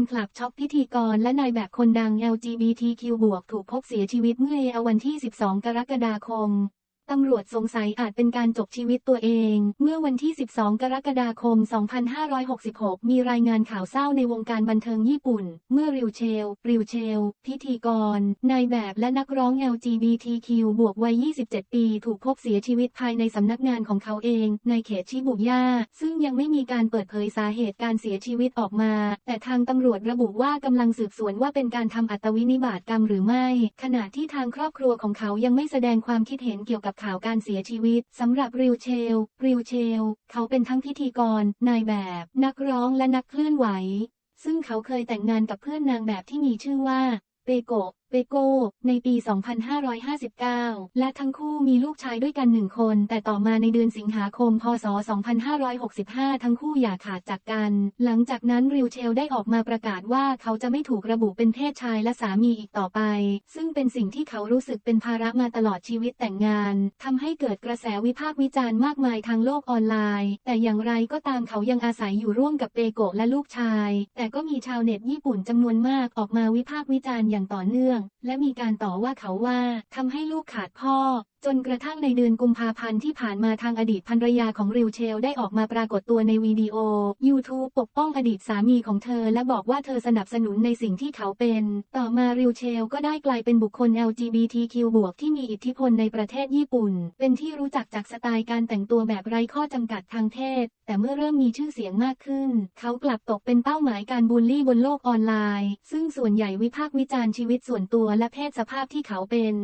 นคลับช็อกพิธีกรและนายแบบคนดัง LGBTQ บวกถูกพบเสียชีวิตเมื่อวันที่ 12 กรกฎาคม ตำรวจสงสัยอาจเป็นการจบชีวิตตัวเอง เมื่อวันที่ 12 กรกฎาคม 2566 มีรายงานข่าวเศร้าในวงการบันเทิงญี่ปุ่น เมื่อริวเชล ริวเชล พิธีกร นายแบบและนักร้อง LGBTQ บวกวัย 27 ปี ถูกพบเสียชีวิตภายในสำนักงานของเขาเอง ในเขตชิบุย่า ซึ่งยังไม่มีการเปิดเผยสาเหตุการเสียชีวิตออกมา แต่ทางตำรวจระบุว่ากำลังสืบสวนว่าเป็นการทำอัตวินิบาตกรรมหรือไม่ ขณะที่ทางครอบครัวของเขายังไม่แสดงความคิดเห็นเกี่ยวกับข่าวการเสียชีวิตสำหรับริวเชล ริวเชล เขาเป็นทั้งพิธีกร นายแบบ นักร้องและนักเคลื่อนไหว ซึ่งเขาเคยแต่งงานกับเพื่อนนางแบบที่มีชื่อว่าเปโกะ เปโกในปี 2559 และทั้งคู่มีลูกชายด้วยกันหนึ่งคน แต่ต่อมาในเดือนสิงหาคม พศ 2565 ทั้งคู่อย่าขาดจากกัน หลังจากนั้นริวเชลได้ออกมาประกาศว่าเขาจะไม่ถูกระบุเป็นเพศชายและสามีอีกต่อไป ซึ่งเป็นสิ่งที่เขารู้สึกเป็นภาระมาตลอดชีวิตแต่งงานทำให้เกิดกระแสวิพากษ์วิจารณ์มากมายทางโลกออนไลน์ แต่อย่างไรก็ตามเขายังอาศัยอยู่ร่วมกับเปโกะและลูกชาย แต่ก็มีชาวเน็ตญี่ปุ่นจำนวนมากออกมาวิพากษ์วิจารณ์อย่างต่อเนื่องและมีการต่อว่าเขาว่าทำให้ลูกขาดพ่อ จนกระทั่งในเดือนกุมภาพันธ์ที่ผ่านมาทางอดีตภรรยาของริวเชลได้ออกมาปรากฏตัวในวิดีโอ YouTube ปกป้องอดีตสามีของเธอและบอกว่าเธอสนับสนุนในสิ่งที่เขาเป็น ต่อมาริวเชลก็ได้กลายเป็นบุคคล LGBTQ บวกที่มีอิทธิพลในประเทศญี่ปุ่น เป็นที่รู้จักจากสไตล์การแต่งตัวแบบไร้ข้อจำกัดทางเพศ แต่เมื่อเริ่มมีชื่อเสียงมากขึ้น เขากลับตกเป็นเป้าหมายการบูลลี่บนโลกออนไลน์ ซึ่งส่วนใหญ่วิพากษ์วิจารณ์ชีวิตส่วนตัวและเพศสภาพที่เขาเป็น